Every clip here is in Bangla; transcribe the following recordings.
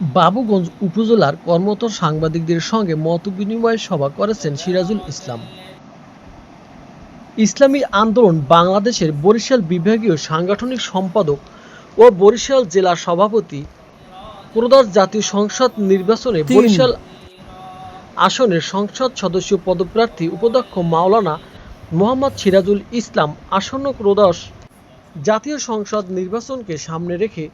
বাবুগঞ্জ উপজেলার কর্মরত সাংবাদিকদের সঙ্গে মতবিনিময় সভা করেছেন সিরাজুল ইসলাম। ইসলামী আন্দোলন বাংলাদেশের বরিশাল বিভাগীয় সাংগঠনিক সম্পাদক ও বরিশাল জেলা সভাপতি প্রদেশ জাতীয় সংসদ নির্বাচনে বরিশাল আসনের সংসদ সদস্য পদপ্রার্থী উপাধ্যক্ষ মাওলানা মোহাম্মদ সিরাজুল ইসলাম আসন্ন প্রদেশ জাতীয় সংসদ নির্বাচনকে সামনে রেখে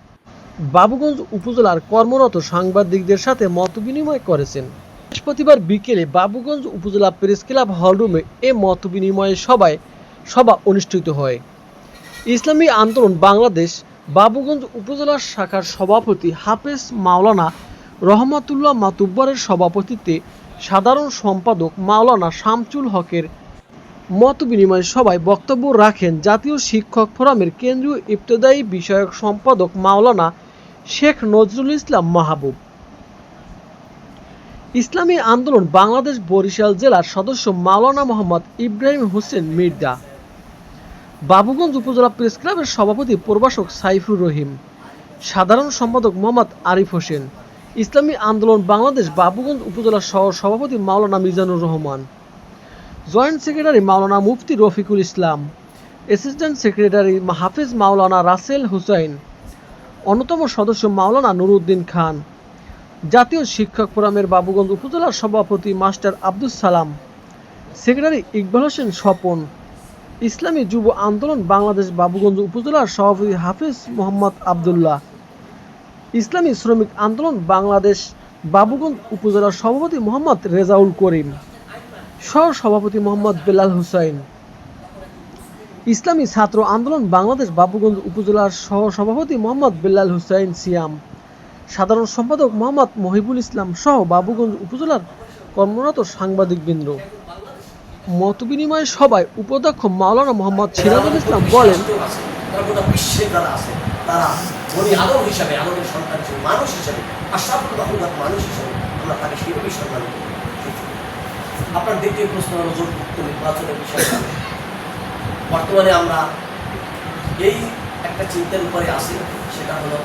বাবুগঞ্জ উপজেলার কর্মরত সাংবাদিকদের সাথে মতবিনিময় করেছেন। বৃহস্পতিবার বিকেলে বাবুগঞ্জ উপজেলা প্রেস ক্লাব হলরুমে এ মতবিনিময় সভায় সভা অনুষ্ঠিত হয়। ইসলামী আন্দোলন বাংলাদেশ বাবুগঞ্জ উপজেলা শাখার সভাপতি হাফেজ মাওলানা রহমাতুল্লাহ মাতুব্বরের সভাপতিত্বে সাধারণ সম্পাদক মাওলানা শামচুল হকের মতবিনিময় সভায় বক্তব্য রাখেন জাতীয় শিক্ষক ফোরামের কেন্দ্রীয় ইবতদায়ী বিষয়ক সম্পাদক মাওলানা শেখ নজরুল ইসলাম মাহবুব। ইসলামী আন্দোলন বাংলাদেশ বরিশাল জেলার সদস্য মাওলানা মোহাম্মদ ইব্রাহিম হোসেন মির্জা। বাবুগঞ্জ উপজেলা প্রেস ক্লাবের সভাপতি প্রভাষক সাইফুর রহিম। সাধারণ সম্পাদক মোহাম্মদ আরিফ হোসেন। ইসলামী আন্দোলন বাংলাদেশ বাবুগঞ্জ উপজেলা সহ সভাপতি Maulana Mizanur Rahman. Joint secretary Maulana Mufti Rafiqul Islam. Assistant secretary Hafiz Maulana Rasel Hussain. অন্যতম সদস্য মাওলানা নুরুদ্দিন খান। জাতীয় শিক্ষক ফোরামের বাবুগঞ্জ উপজেলার সভাপতি মাস্টার আব্দুল সালাম, সেক্রেটারি ইকবাল হোসেন স্বপন, ইসলামী যুব আন্দোলন বাংলাদেশ বাবুগঞ্জ উপজেলার সভাপতি হাফিজ মোহাম্মদ আবদুল্লাহ, ইসলামী শ্রমিক আন্দোলন বাংলাদেশ বাবুগঞ্জ উপজেলার সভাপতি মোহাম্মদ রেজাউল করিম সহ সভাপতি মোহাম্মদ বেলাল হুসাইন। ইসলামী ছাত্র আন্দোলন বাংলাদেশ বাবুগঞ্জ উপজেলার সহ সভাপতি মোহাম্মদ বেলাল হুসাইন সিয়াম। সাধারণ সম্পাদক মোহাম্মদ মহিবুল ইসলাম সহ বাবুগঞ্জ উপজেলার কর্মরত সাংবাদিকবৃন্দ। মতবিনিময় সভায় উপাধ্যক্ষ মাওলানা মোহাম্মদ সিরাজুল ইসলাম বলেন আপনার দ্বিতীয় প্রশ্ন হলো জোটমুক্ত নির্বাচনের বিষয়ে। বর্তমানে আমরা এই একটা চিন্তার উপরে আসি সেটা হলো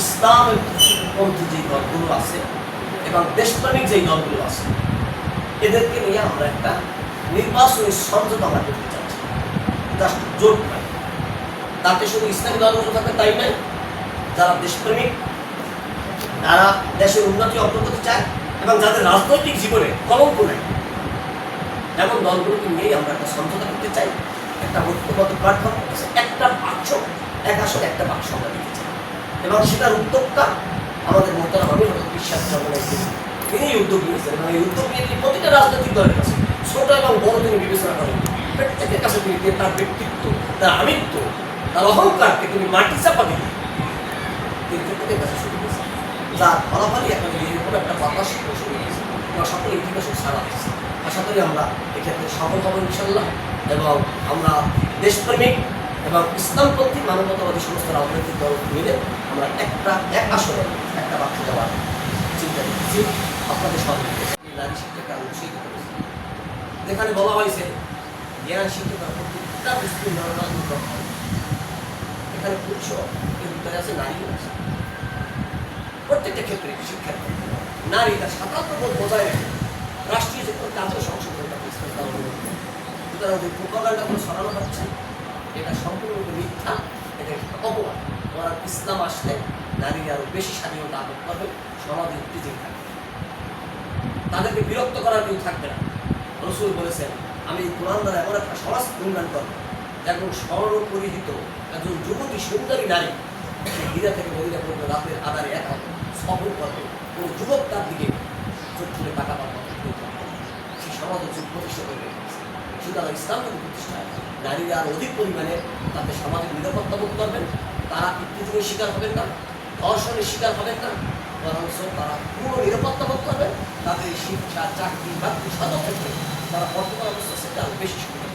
ইসলাম পন্থী যেই দলগুলো আছে এবং দেশপ্রেমিক যেই দলগুলো আছে, এদেরকে নিয়ে আমরা একটা নির্বাচনী সমঝোতা আমরা করতে চাচ্ছি। জাস্ট জোট নাই তাতে শুধু ইসলামী দলগুলো থাকবে তাই নয়, যারা দেশপ্রেমিক, তারা দেশের উন্নতি অগ্রগতি চায় এবং যাদের রাজনৈতিক জীবনে কলঙ্ক নেই এমন দলগুলোকে নিয়েই আমরা একটা সমঝোতা করতে চাই, একটা ঐক্যবদ্ধ প্ল্যাটফর্ম একটা বাক্স, এক আসলে একটা বাক্স আমরা দিতে চাই। এবং সেটার উদ্যোগটা আমাদের মোহতারা হবে বিশ্বাস জগনের তিনি উদ্যোগ নিয়েছেন এবং এই উদ্যোগ নিয়ে তিনি প্রতিটা রাজনৈতিক দলের কাছে ছোট এবং বড় তিনি বিবেচনা করেন। প্রত্যেকের কাছে তিনি তার ব্যক্তিত্ব, তার আমিত্ব, তার অহংকারকে তিনি মাটি চাপা দিলেন। তিনি প্রত্যেকের কাছে শুরু করেছেন। যার ফলাফলই এখন এরকম একটা বাতাস শুরু হয়েছে। এবং সকলে ইতিবাচক সারা দিচ্ছে। আশা করি আমরা এক্ষেত্রে সফল হব ইনশাল্লাহ এবং আমরা দেশপ্রেমিক এবং ইসলামপন্থী মানবতাবাদী সমস্ত রাজনৈতিক দল মিলে আমরা একটা এক আসরে একটা বাক্য দেওয়ার চিন্তা করতেছি আপনাদের সহযোগিতা নারী শিক্ষাকে উৎসাহিত করেছি। যেখানে বলা হয়েছে, জ্ঞান, শিক্ষা প্রত্যেকটা বস্তু নরনাথ এখানে পুরুষও এর ভিতরে আছে, নারী আছে প্রত্যেকটা ক্ষেত্রে শিক্ষার নারী তার সাধারণ বোধ বজায় রাখে রাষ্ট্রীয় যে কোনো কাজের সংশোধন সুতরাং যে কোনো সরানো হচ্ছে। এটা সম্পূর্ণরূপে মিথ্যা, এটা একটা অপবাদ। ওরা ইসলাম আসলে নারীরা আরও বেশি স্বাধীনতা আদর করবে সমাজে উত্তেজিত থাকবে। তাদেরকে বিরক্ত করার কেউ থাকবে না। রসুল বলেছেন, আমি কোরআন দ্বারা এমন একটা সমাজ উন্নয়ন করব একজন স্বর্ণ পরিহিত একজন যুবতী সুন্দরী নারী হীরা থেকে মদিনা পর্যন্ত রাতের আধারে একা সফর করবে কোনো যুবক তার দিকে চোখ তুলে টাকা পাওয়া সেই সমাজ হচ্ছে প্রতিষ্ঠা করে রেখেছে সুতরাং ইসলাম যদি প্রতিষ্ঠা হয়, নারীরা আর অধিক পরিমাণে তাদের সামাজিক নিরাপত্তা বোধ করবেন তারা পিতৃত্বের শিকার হবেন না ধর্ষণের শিকার হবেন না বরঞ্চ তারা পুরো নিরাপত্তা বোধ করবেন তাদের শিক্ষা চাকরি বাকরি সর্বক্ষেত্রে তারা বর্তমান অবস্থা সেটা আরও বেশি সুবিধা।